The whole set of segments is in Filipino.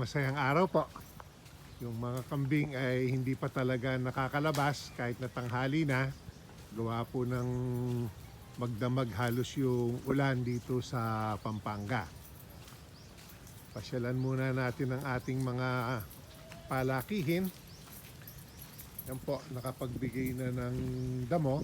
masayang araw po. Yung mga kambing ay hindi pa talaga nakakalabas kahit na tanghali na. Gawa po ng magdamag halos yung ulan dito sa Pampanga. Pasyalan muna natin ang ating mga palakihin. Yan po, nakapagbigay na ng damo.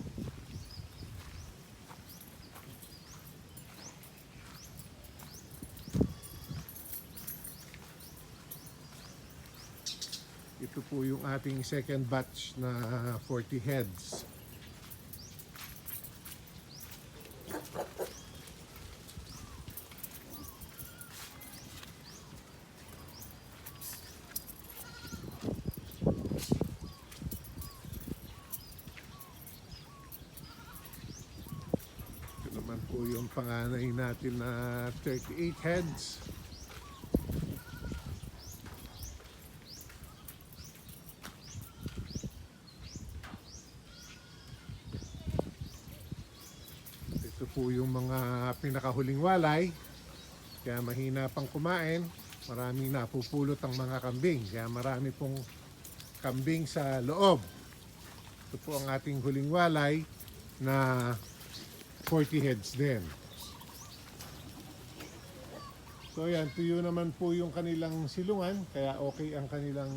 Ito po yung ating second batch na 40 heads. Ito naman po yung panganay natin na 38 heads. Ito po yung mga pinakahuling walay. Kaya mahina pang kumain. Maraming napupulot ang mga kambing. Kaya marami pong kambing sa loob. Ito po ang ating huling walay na 40 heads din. So yan, tuyo naman po yung kanilang silungan. Kaya okay ang kanilang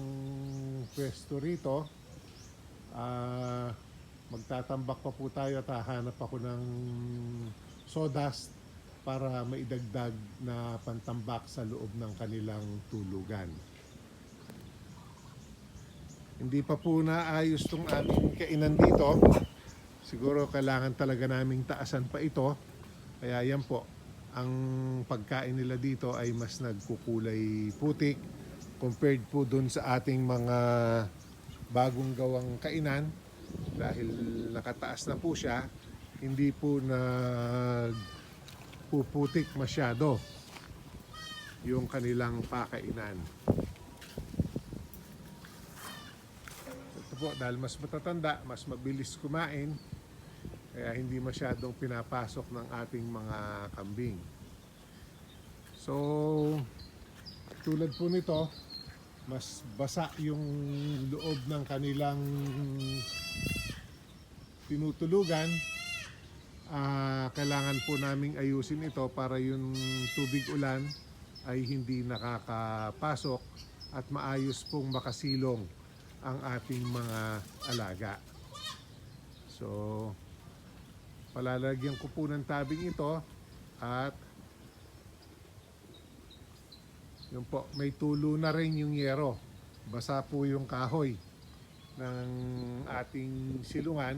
pwesto rito. Ah magtatambak pa po tayo at hahanap ako ng sawdust para maidagdag na pantambak sa loob ng kanilang tulugan. Hindi pa po naayos tong ating kainan dito. Siguro kailangan talaga naming taasan pa ito. Kaya yan po, ang pagkain nila dito ay mas nagkukulay putik compared po dun sa ating mga bagong gawang kainan dahil nakataas na po siya, hindi po nag puputik masyado yung kanilang pakainan. Ito po, dahil mas matatanda, mas mabilis kumain, kaya hindi masyadong pinapasok ng ating mga kambing. So, tulad po nito, mas basa yung loob ng kanilang tinutulugan. Ah, kailangan po naming ayusin ito para yung tubig ulan ay hindi nakakapasok at maayos pong makasilong ang ating mga alaga. So, palalagyan ko po ng tabing ito at yun po, may tulo na rin yung yero. Basa po yung kahoy ng ating silungan.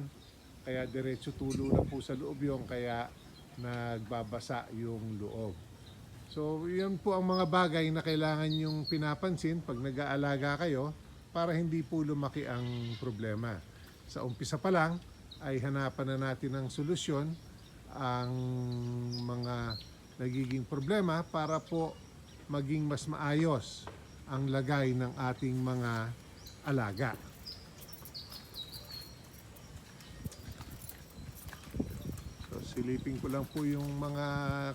Kaya diretso tulo na po sa loob yung kaya nagbabasa yung loob. So, yun po ang mga bagay na kailangan yung pinapansin pag nag-aalaga kayo para hindi po lumaki ang problema. Sa umpisa pa lang ay hanapan na natin ng solusyon ang mga nagiging problema para po maging mas maayos ang lagay ng ating mga alaga. So silipin ko lang po yung mga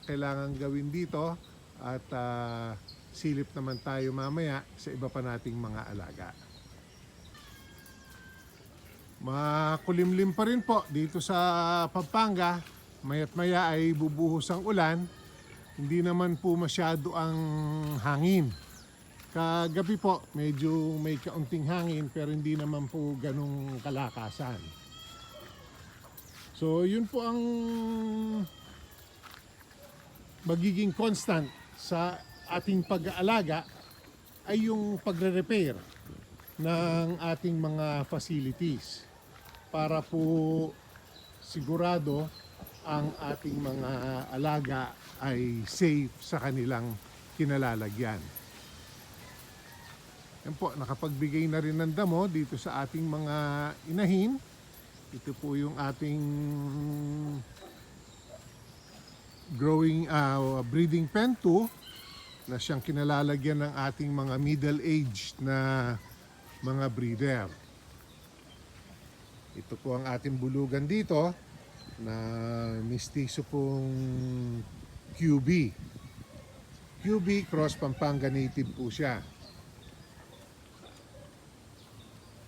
kailangan gawin dito at ah, silip naman tayo mamaya sa iba pa nating mga alaga. Makulimlim pa rin po dito sa Pampanga. Mayat maya ay bubuhos ang ulan hindi naman po masyado ang hangin. Kagabi po, medyo may kaunting hangin pero hindi naman po ganong kalakasan. So, yun po ang magiging constant sa ating pag-aalaga ay yung pagre-repair ng ating mga facilities para po sigurado ang ating mga alaga ay safe sa kanilang kinalalagyan. Yan po, nakapagbigay na rin ng damo dito sa ating mga inahin. Ito po yung ating growing uh, breeding pen to na siyang kinalalagyan ng ating mga middle age na mga breeder. Ito po ang ating bulugan dito na mistiso pong QB. QB cross Pampanga native po siya.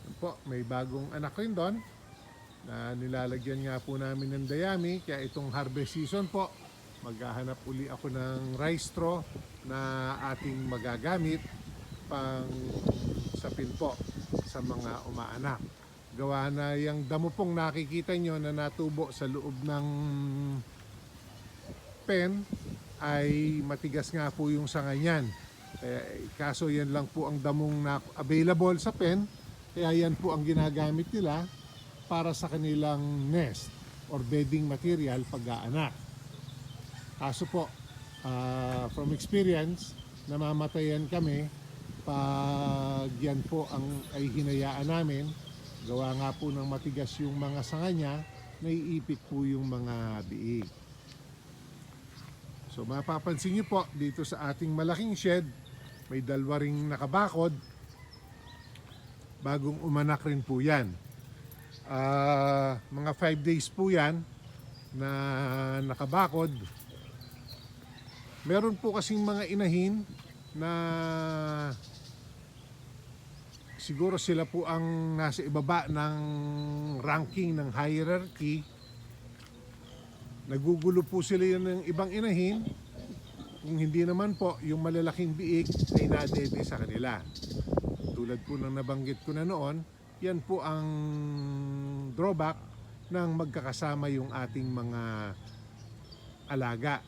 Yan po, may bagong anak rin doon na nilalagyan nga po namin ng dayami. Kaya itong harvest season po, maghahanap uli ako ng rice straw na ating magagamit pang sapin po sa mga umaanak. Gawa na yung damo pong nakikita nyo na natubo sa loob ng pen ay matigas nga po yung sanga niyan. Eh, kaso yan lang po ang damong na available sa pen. Kaya yan po ang ginagamit nila para sa kanilang nest or bedding material pag-aanak. Kaso po, ah, from experience, namamatayan kami pag yan po ang ay hinayaan namin. Gawa nga po ng matigas yung mga sanga niya, naiipit po yung mga biig. So mapapansin niyo po dito sa ating malaking shed, may dalawa ring nakabakod. Bagong umanak rin po yan. Ah, mga 5 days po yan na nakabakod. Meron po kasing mga inahin na siguro sila po ang nasa ibaba ng ranking ng hierarchy Nagugulo po sila yun ng ibang inahin. Kung hindi naman po, yung malalaking biik ay nadede sa kanila. Tulad po ng nabanggit ko na noon, yan po ang drawback ng magkakasama yung ating mga alaga.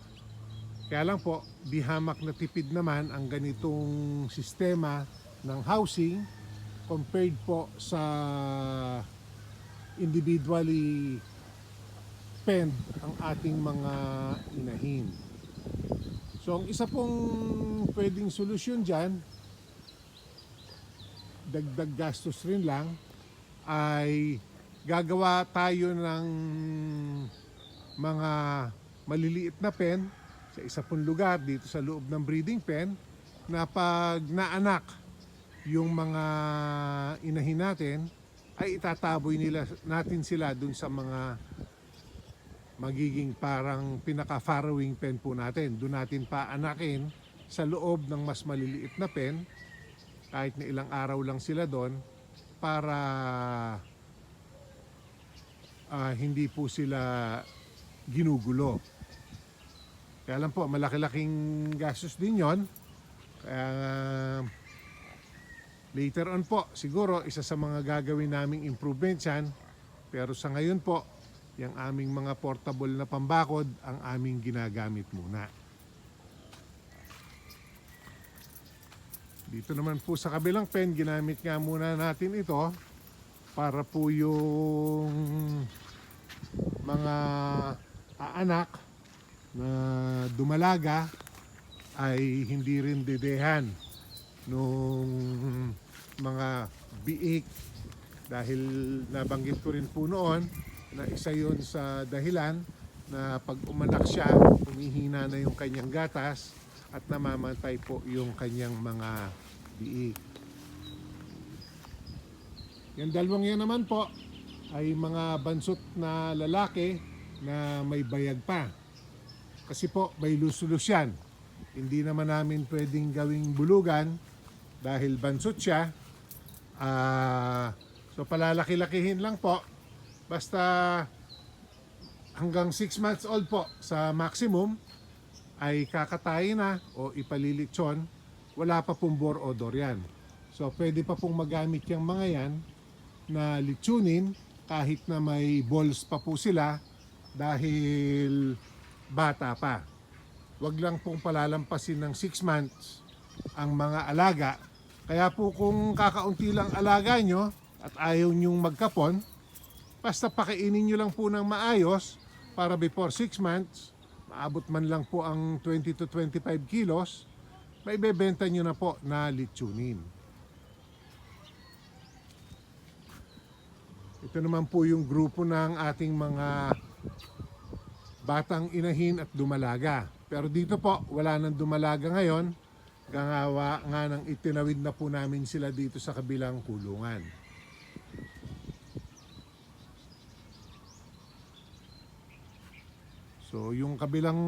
Kaya lang po, di hamak na tipid naman ang ganitong sistema ng housing compared po sa individually spend ang ating mga inahin. So ang isa pong pwedeng solusyon dyan, dagdag gastos rin lang, ay gagawa tayo ng mga maliliit na pen sa isa pong lugar dito sa loob ng breeding pen na pag naanak yung mga inahin natin ay itataboy nila natin sila dun sa mga magiging parang pinaka-farrowing pen po natin. Doon natin paanakin sa loob ng mas maliliit na pen kahit na ilang araw lang sila doon para ah, hindi po sila ginugulo. Kaya lang po, malaki-laking gastos din yon. Kaya later on po, siguro isa sa mga gagawin naming improvements yan. Pero sa ngayon po, yung aming mga portable na pambakod ang aming ginagamit muna. Dito naman po sa kabilang pen, ginamit nga muna natin ito para po yung mga aanak na dumalaga ay hindi rin dedehan nung mga biik. Dahil nabanggit ko rin po noon na isa yun sa dahilan na pag umanak siya, humihina na yung kanyang gatas at namamatay po yung kanyang mga biik. Yung dalawang yan naman po ay mga bansot na lalaki na may bayag pa. Kasi po may lusulus yan. Hindi naman namin pwedeng gawing bulugan dahil bansot siya. Ah, so palalaki-lakihin lang po Basta hanggang 6 months old po sa maximum ay kakatayin na o ipalilitsyon, wala pa pong bore odor yan. So pwede pa pong magamit yung mga yan na litsunin kahit na may balls pa po sila dahil bata pa. Huwag lang pong palalampasin ng 6 months ang mga alaga. Kaya po kung kakaunti lang alaga nyo at ayaw nyong magkapon, Basta pakainin nyo lang po ng maayos para before 6 months, maabot man lang po ang 20 to 25 kilos, may bebenta nyo na po na litsunin. Ito naman po yung grupo ng ating mga batang inahin at dumalaga. Pero dito po, wala nang dumalaga ngayon. Gangawa nga nang itinawid na po namin sila dito sa kabilang kulungan. So yung kabilang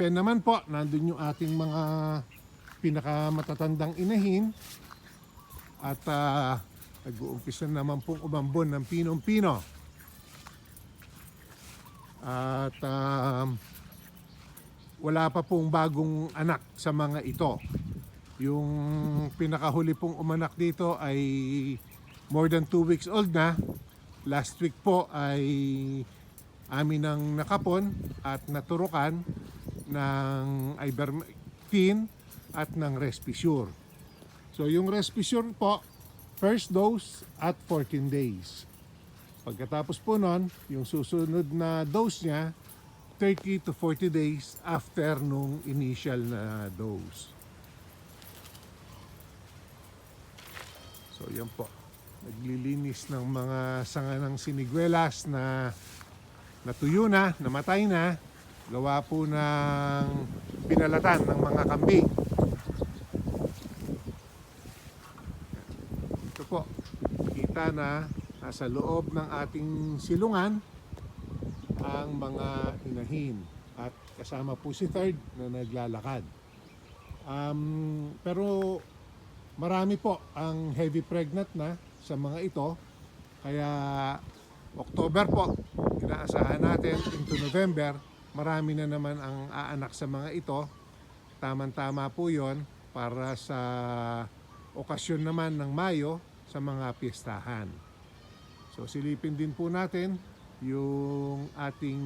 pen naman po, nandun yung ating mga pinakamatatandang inahin. At ah, nag-uumpisa naman pong umambon ng pinong-pino. At um, wala pa pong bagong anak sa mga ito. Yung pinakahuli pong umanak dito ay more than 2 weeks old na. Last week po ay amin ang nakapon at naturukan ng ivermectin at ng Respisure. So yung Respisure po, first dose at 14 days. Pagkatapos po nun, yung susunod na dose niya, 30 to 40 days after nung initial na dose. So yan po. Naglilinis ng mga sanga ng siniguelas na natuyo na, namatay na, gawa po ng pinalatan ng mga kambing. Ito po, kita na nasa loob ng ating silungan ang mga inahin at kasama po si third na naglalakad. Um, pero marami po ang heavy pregnant na sa mga ito kaya October po inaasahan natin into November marami na naman ang aanak sa mga ito tamang-tama po yon para sa okasyon naman ng Mayo sa mga piestahan. So silipin din po natin yung ating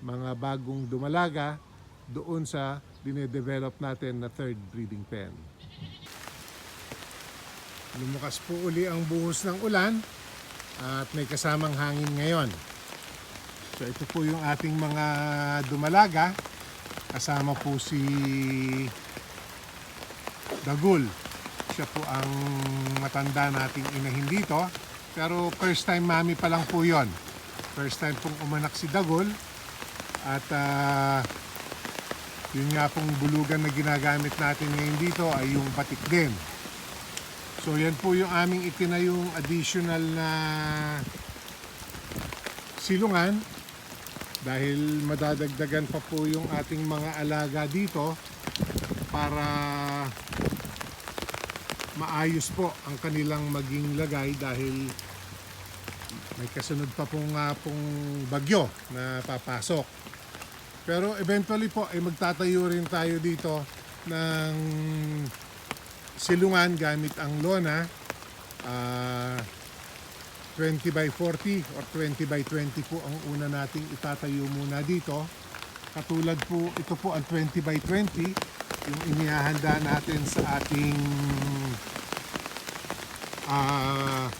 mga bagong dumalaga doon sa dinedevelop natin na third breeding pen. Lumukas po uli ang buhos ng ulan at may kasamang hangin ngayon. So ito po yung ating mga dumalaga. Kasama po si Dagul. Siya po ang matanda nating inahin dito. Pero first time mami pa lang po yon. First time pong umanak si Dagul. At ah, yun nga pong bulugan na ginagamit natin ngayon dito ay yung batik din. So yan po yung aming itinayong additional na silungan dahil madadagdagan pa po yung ating mga alaga dito para maayos po ang kanilang maging lagay dahil may kasunod pa pong, nga pong bagyo na papasok. Pero eventually po ay magtatayo rin tayo dito ng silungan gamit ang lona ah, 20 by 40 or 20 by 20 po ang una nating itatayo muna dito. Katulad po, ito po ang 20 by 20 yung inihahanda natin sa ating ah,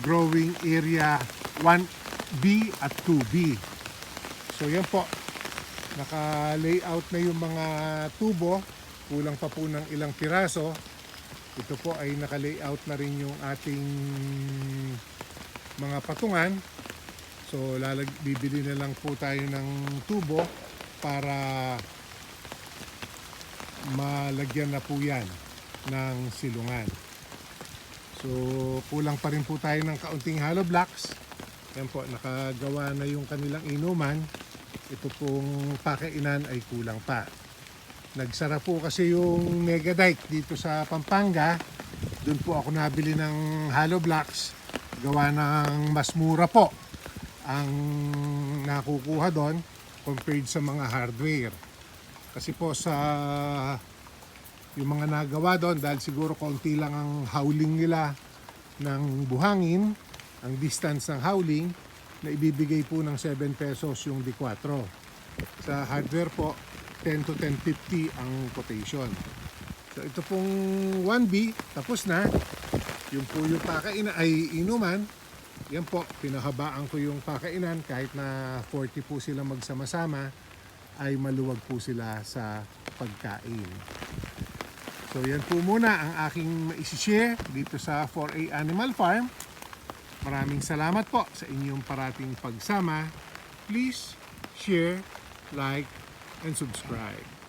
growing area 1B at 2B. So yan po, naka-layout na yung mga tubo, kulang pa po ng ilang piraso. Ito po ay naka-layout na rin yung ating mga patungan. So lalag bibili na lang po tayo ng tubo para malagyan na po yan ng silungan. So kulang pa rin po tayo ng kaunting hollow blocks. Yan po, nakagawa na yung kanilang inuman. Ito pong pakainan ay kulang pa. Nagsara po kasi yung Mega Dike dito sa Pampanga. Doon po ako nabili ng hollow blocks. Gawa ng mas mura po ang nakukuha doon compared sa mga hardware. Kasi po sa yung mga nagawa doon dahil siguro konti lang ang howling nila ng buhangin, ang distance ng howling na ibibigay po ng 7 pesos yung D4. Sa hardware po, 10 to 10.50 ang quotation. So ito pong 1B, tapos na. Yung po yung pakainan ay inuman. Yan po, pinahabaan ko yung pakainan kahit na 40 po sila magsama-sama ay maluwag po sila sa pagkain. So yan po muna ang aking maisishare dito sa 4A Animal Farm. Maraming salamat po sa inyong parating pagsama. Please share, like, and subscribe.